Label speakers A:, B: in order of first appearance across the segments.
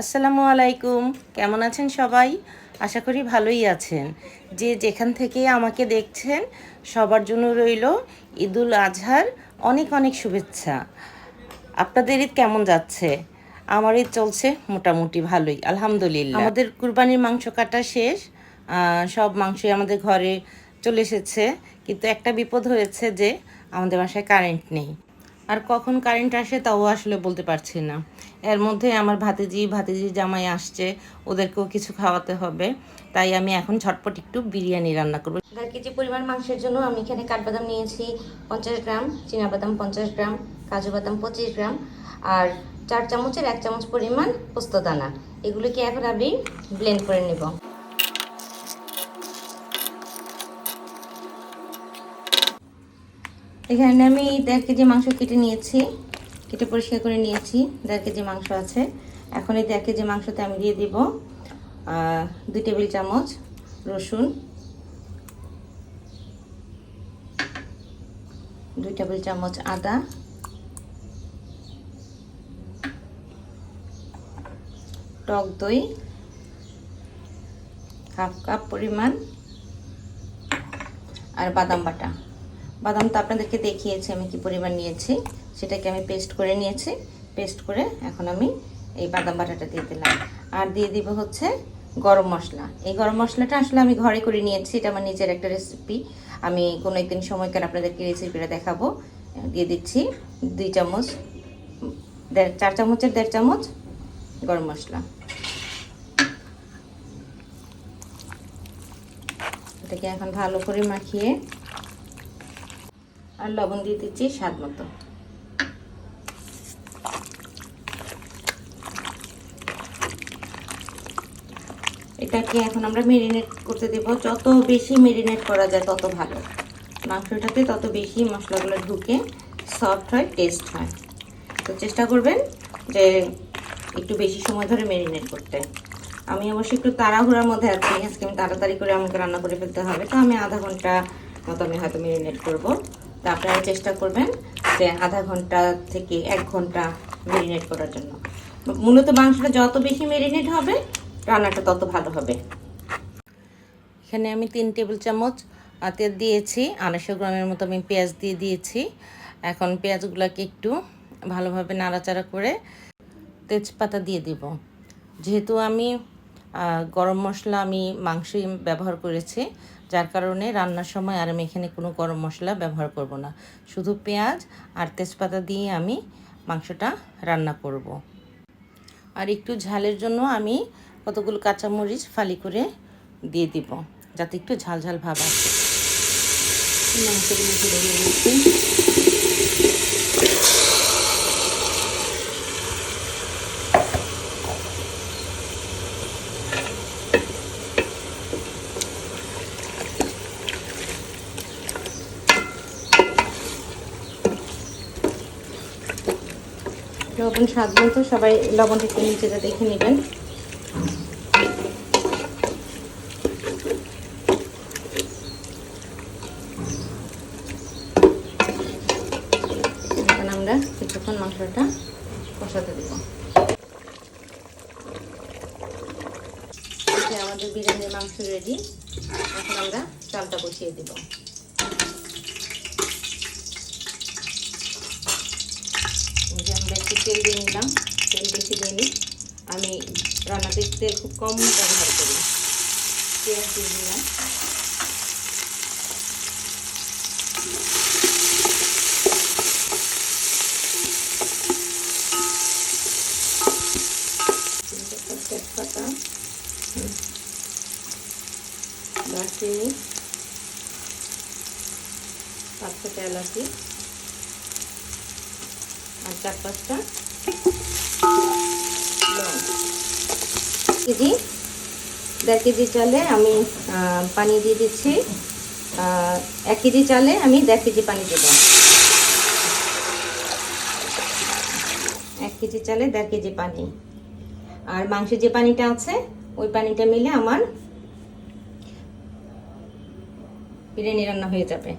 A: আসসালামু আলাইকুম। কেমন আছেন সবাই? আশা করি ভালোই আছেন। যে যেখান থেকে আমাকে দেখছেন, সবার জন্য রইল ঈদুল আজহার অনেক অনেক শুভেচ্ছা। আপনাদের ঈদ কেমন যাচ্ছে? আমার ঈদ চলছে মোটামুটি ভালোই, আলহামদুলিল্লাহ। আমাদের কুরবানির মাংস কাটা শেষ সব মাংসই আমাদের ঘরে চলে এসেছে। কিন্তু একটা বিপদ হয়েছে যে আমাদের বাসায় কারেন্ট নেই। আর কখন কারেন্ট আসে তাও আসলে বলতে পারছি না। এর মধ্যে আমার ভাতিজি ভাতিজি জামাই আসছে, ওদেরকেও কিছু খাওয়াতে হবে। তাই আমি এখন ঝটপট একটু বিরিয়ানি রান্না করব।
B: দেড় কেজি পরিমাণ মাংসের জন্য আমি এখানে কাঠবাদাম নিয়েছি পঞ্চাশ গ্রাম বাদাম পঞ্চাশ গ্রাম, কাজু বাদাম পঁচিশ গ্রাম আর চার চামচের এক চামচ পরিমাণ পোস্তদানা এগুলোকে এখন আমি ব্লেন্ড করে নেব। এখানে আমি দেড় কেজি মাংস কেটে নিয়েছি। কেটে পরিষ্কার করে নিয়েছি। দেড় কেজি মাংস আছে। এখন এই দেড় কেজি মাংসতে আমি দিয়ে দিব দুই টেবিল চামচ রসুন। দুই টেবিল চামচ আদা। টক দই। হাফ কাপ পরিমাণ। আর বাদাম বাটা। বাদাম তো আপনাদেরকে দেখিয়েছি আমি কি পরিমাণ নিয়েছি। সেটাকে আমি পেস্ট করে নিয়েছি। পেস্ট করে এখন আমি এই বাদাম বাটাটা দিয়ে দিলাম। আর দিয়ে দিব হচ্ছে গরম মশলা। এই গরম মশলাটা আসলে আমি ঘরে করে নিয়েছি, এটা আমার নিজের একটা রেসিপি আমি কোনো একদিন সময় করে আপনাদেরকে রেসিপিটা দেখাবো। দিয়ে দিচ্ছি দুই চামচ, দেড়, চার চামচের দেড় চামচ গরম মশলা। এটাকে এখন ভালো করে মাখিয়ে আর লবণ দিয়ে দিচ্ছি স্বাদ মতো। এটাকে এখন আমরা মেরিনেট করতে দেব। যত বেশি মেরিনেট করা যায় তত ভালো। মাংসটাতে তত বেশি মশলাগুলো ঢুকে সফট হয় টেস্ট হয়। তো চেষ্টা করবেন যে একটু বেশি সময় ধরে মেরিনেট করতে। আমি অবশ্যই একটু তাড়াহুড়ার মধ্যে আছি, আজকে আমি তাড়াতাড়ি করে আমাকে রান্না করে ফেলতে হবে। তো আমি আধা ঘণ্টা মতো আমি হয়তো মেরিনেট করব। তো আপনারা চেষ্টা করবেন যে আধা ঘণ্টা থেকে এক ঘণ্টা মেরিনেট করার জন্য। মূলত মাংসটা যত বেশি মেরিনেট হবে, রান্নাটা তত ভালো হবে।
A: এখানে আমি তিন টেবিল চামচ তেল দিয়েছি, আড়াইশো গ্রামের মতো আমি পেঁয়াজ দিয়ে দিয়েছি। এখন পেঁয়াজগুলোকে একটু ভালোভাবে নাড়াচাড়া করে তেজপাতা দিয়ে দিব। যেহেতু আমি গরম মশলা আমি মাংসই ব্যবহার করেছি। যার কারণে রান্নার সময় আর আমি এখানে কোনো গরম মশলা ব্যবহার করব না। শুধু পেঁয়াজ আর তেজপাতা দিয়ে আমি মাংসটা রান্না করব। আর একটু ঝালের জন্য আমি কতগুলো কাঁচামরিচ ফালি করে দিয়ে দিব, যাতে একটু ঝাল ঝাল ভাব আসে।
B: লবণ স্বাদ মতো সবাই লবণটা একটু নিচেটা দেখে নেবেন। এখন আমরা কিছুক্ষণ মাংসটা কষাতে দেব। আমাদের বিরিয়ানির মাংস রেডি এখন আমরা চালটা বসিয়ে দেব। যে আমরা একটু তেল দিয়ে নিলাম। তেল বেশি দিইনি আমি রান্নাতে তেল খুব কম ব্যবহার করি। পেঁয়াজ দিয়ে দিলাম। তেজপাতা দারচিনি পাঁচ ছটা এলাচি। চার কেজি। দেড় কেজি চালে আমি পানি দিয়ে দিচ্ছি। এক কেজি চালে আমি দেড় কেজি পানি দেবো। এক কেজি চালে দেড় কেজি পানি। আর মাংসের যে পানিটা আছে, ওই পানিটা মিলে আমার বিরিয়ানি রান্না হয়ে যাবে।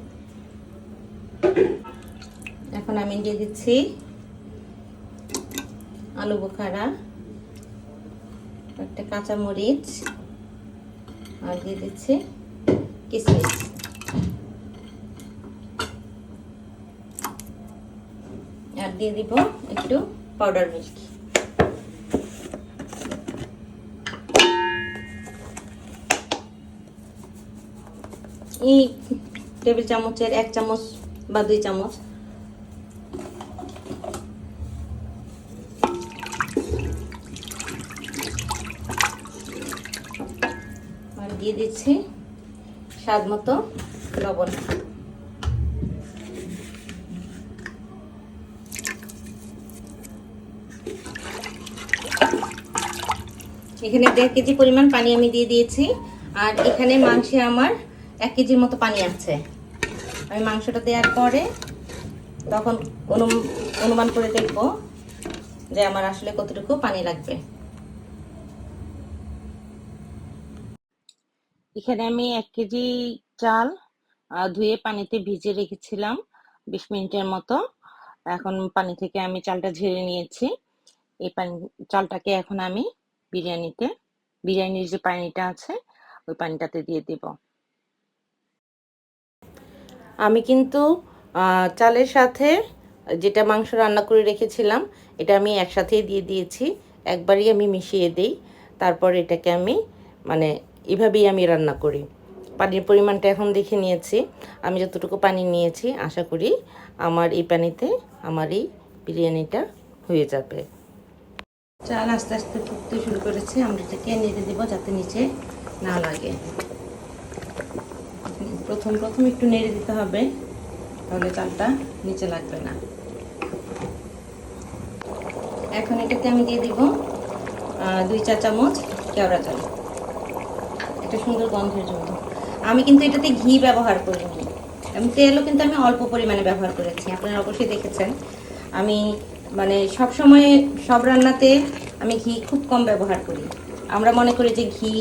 B: এখন আমি দিয়ে দিচ্ছি আলু বোখারা, একটা কাঁচা মরিচ আর দিয়ে দিচ্ছি কিশমিশ আর দিয়ে দিব একটু পাউডার মিল্ক এই টেবিল চামচের এক চামচ বা দুই চামচ আর দিয়ে দিচ্ছি স্বাদ মতো লবণ। এখানে দেড় কেজি পরিমাণ পানি আমি দিয়ে দিয়েছি। আর এখানে মাংসে আমার এক কেজির মতো পানি আছে। আমি মাংসটা দেওয়ার পরে তখন অনু- অনুমান করে দেখব যে আমার আসলে কতটুকু পানি লাগবে।
A: এখানে আমি এক কেজি চাল ধুয়ে পানিতে ভিজে রেখেছিলাম বিশ মিনিটের মতো। এখন পানি থেকে আমি চালটা ঝেড়ে নিয়েছি। এই পানি, চালটাকে এখন আমি বিরিয়ানিতে, বিরিয়ানির যে পানিটা আছে, ওই পানিটাতে দিয়ে দিব। আমি কিন্তু চালের সাথে যেটা মাংস রান্না করে রেখেছিলাম, এটা আমি একসাথেই দিয়ে দিয়েছি। একবারই আমি মিশিয়ে দিই, তারপর এটাকে আমি মানে এভাবেই আমি রান্না করি। পানির পরিমাণটা এখন দেখে নিয়েছি। আমি যতটুকু পানি নিয়েছি, আশা করি আমার এই পানিতে আমার এই বিরিয়ানিটা হয়ে যাবে।
B: চাল আস্তে আস্তে ফুটতে শুরু করেছে। আমরা এটাকে নেড়ে দেব যাতে নিচে না লাগে। প্রথম প্রথম একটু নেড়ে দিতে হবে, তাহলে চালটা নিচে লাগবে না। এখন এটাতে আমি দিয়ে দিব দুই চা চামচ কেওড়া চাল। একটা সুন্দর গন্ধের জন্য। আমি কিন্তু এটাতে ঘি ব্যবহার করিনি। আমি তেলও কিন্তু আমি অল্প পরিমাণে ব্যবহার করেছি। আপনারা অবশ্যই দেখেছেন। আমি মানে সব সময় সব রান্নাতে আমি ঘি খুব কম ব্যবহার করি। আমরা মনে করি যে ঘি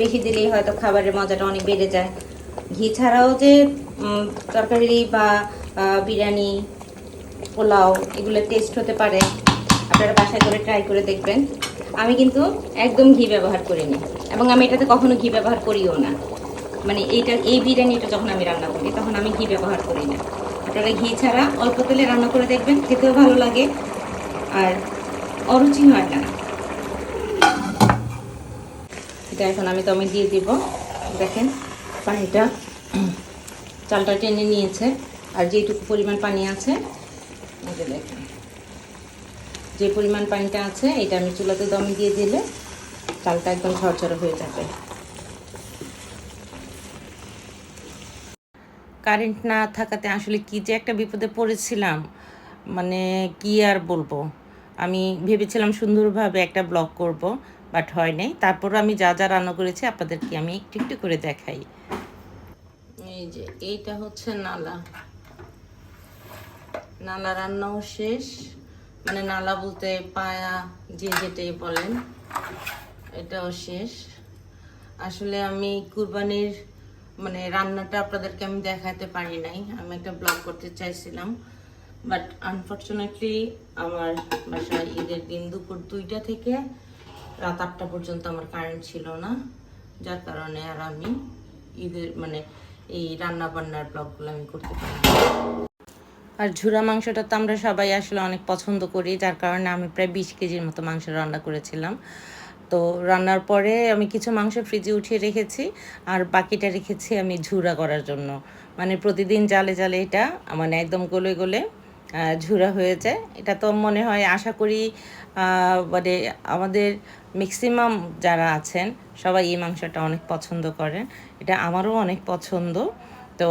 B: বেশি দিলেই হয়তো খাবারের মজাটা অনেক বেড়ে যায়। ঘি ছাড়াও যে তরকারি বা বিরিয়ানি, পোলাও, এগুলো টেস্ট হতে পারে। আপনারা বাসায় করে ট্রাই করে দেখবেন। আমি কিন্তু একদম ঘি ব্যবহার করিনি। এবং আমি এটাতে কখনো ঘি ব্যবহার করিও না। মানে এইটা, এই বিরিয়ানিটা যখন আমি রান্না করি, তখন আমি ঘি ব্যবহার করি না। আপনারা ঘি ছাড়া অল্প তেলে রান্না করে দেখবেন, খেতেও ভালো লাগে। আর অরুচি হয় না। এটা এখন আমি আমি দিয়ে দিব। দেখেন, পানিটা চালটা টেনে নিয়েছে। আর যেটুকু পরিমাণ পানি আছে দেখেন। যে পরিমাণ পানিটা আছে, এটা আমি চুলাতে দম দিয়ে দিলে চালটা একদম ঝরঝরে হয়ে যাবে।
A: কারেন্ট না থাকাতে আসলে কি যে একটা বিপদে পড়েছিলাম মানে কি আর বলব? আমি ভেবেছিলাম সুন্দরভাবে একটা ব্লগ করব, বাট হয় নাই। তারপর আমি যা যা রান্না করেছি আপনাদেরকে আমি একটু একটু করে দেখাই। এই যে, এইটা হচ্ছে নালা। নালা রান্নাও শেষ। মানে নালা বলতে পায়া যে যেটাই বলেন, এটাও শেষ। আসলে আমি কুরবানির মানে রান্নাটা আপনাদেরকে আমি দেখাতে পারি নাই, আমি একটা ব্লগ করতে চাইছিলাম। বাট আনফর্চুনেটলি আমার বাসায় ঈদের দিন দুপুর দুইটা থেকে রাত আটটা পর্যন্ত আমার কারেন্ট ছিল না, যার কারণে আর আমি ঈদের মানে এই রান্না বান্নার ব্লগগুলো আমি করতে পারি আর ঝুরা মাংসটা তো আমরা সবাই আসলে অনেক পছন্দ করি, যার কারণে আমি প্রায় বিশ কেজির মতো মাংস রান্না করেছিলাম। তো রান্নার পরে আমি কিছু মাংস ফ্রিজে উঠিয়ে রেখেছি, আর বাকিটা রেখেছি আমি ঝুরা করার জন্য। মানে প্রতিদিন জালে জালে এটা মানে একদম গলে গলে ঝুরা হয়ে যায়। এটা তো মনে হয়, আশা করি মানে আমাদের ম্যাক্সিমাম যারা আছেন, সবাই এই মাংসটা অনেক পছন্দ করেন। এটা আমারও অনেক পছন্দ। তো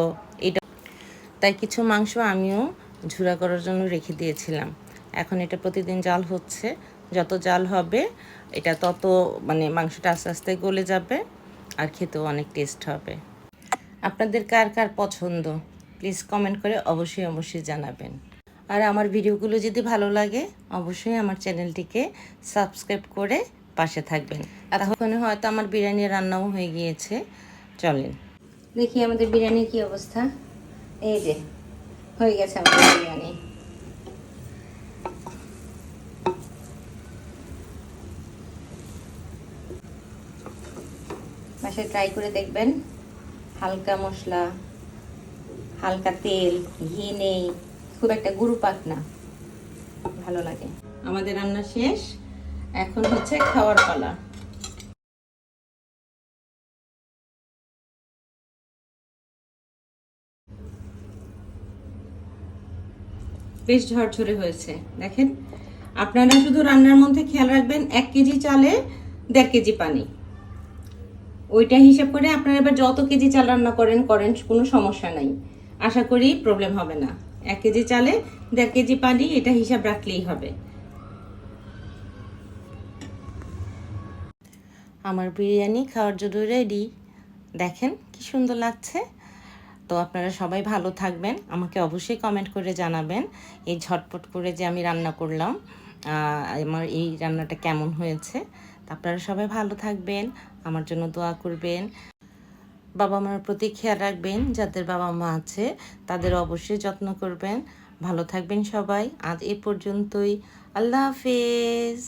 A: তাই কিছু মাংস আমিও ঝুরা করার জন্য রেখে দিয়েছিলাম। এখন এটা প্রতিদিন জাল হচ্ছে। যত জাল হবে, এটা তত মানে মাংসটা আস্তে আস্তে গলে যাবে আর খেতেও অনেক টেস্ট হবে। আপনাদের কার কার পছন্দ? প্লিজ কমেন্ট করে অবশ্যই অবশ্যই জানাবেন। আর আমার ভিডিওগুলো যদি ভালো লাগে, অবশ্যই আমার চ্যানেলটিকে সাবস্ক্রাইব করে পাশে থাকবেন। তখন হয়তো আমার বিরিয়ানি রান্নাও হয়ে গিয়েছে। চলেন।
B: দেখি আমাদের বিরিয়ানির কি অবস্থা। এই যে, হয়ে গেছে আমাদের বিরিয়ানি। বাসায় ট্রাই করে দেখবেন, হালকা মশলা, হালকা তেল, ঘি নেই, খুব একটা গুরু পাক না, ভালো লাগে। আমাদের রান্না শেষ, এখন হচ্ছে খাওয়ার পালা। বেশ ঝরঝরে হয়েছে। দেখেন, আপনারা শুধু রান্নার মধ্যে খেয়াল রাখবেন, এক কেজি চালে দেড় কেজি পানি। ওইটা হিসাব করে আপনারা এবার যত কেজি চাল রান্না করেন করেন, কোনো সমস্যা নাই। আশা করি প্রবলেম হবে না। এক কেজি চালে দেড় কেজি পানি, এটা হিসাব রাখলেই হবে।
A: আমার বিরিয়ানি খাওয়ার জন্য রেডি দেখেন কি সুন্দর লাগছে। তো আপনারা সবাই ভালো থাকবেন। আমাকে অবশ্যই কমেন্ট করে জানাবেন এই ঝটপট করে যে আমি রান্না করলাম আমার এই রান্নাটা কেমন হয়েছে। আপনারা সবাই ভালো থাকবেন, আমার জন্য দোয়া করবেন। বাবা মার প্রতি খেয়াল রাখবেন, যাদের বাবা মা আছে, তাদের অবশ্যই যত্ন করবেন। ভালো থাকবেন সবাই, আজ এ পর্যন্তই। আল্লাহ হাফেজ।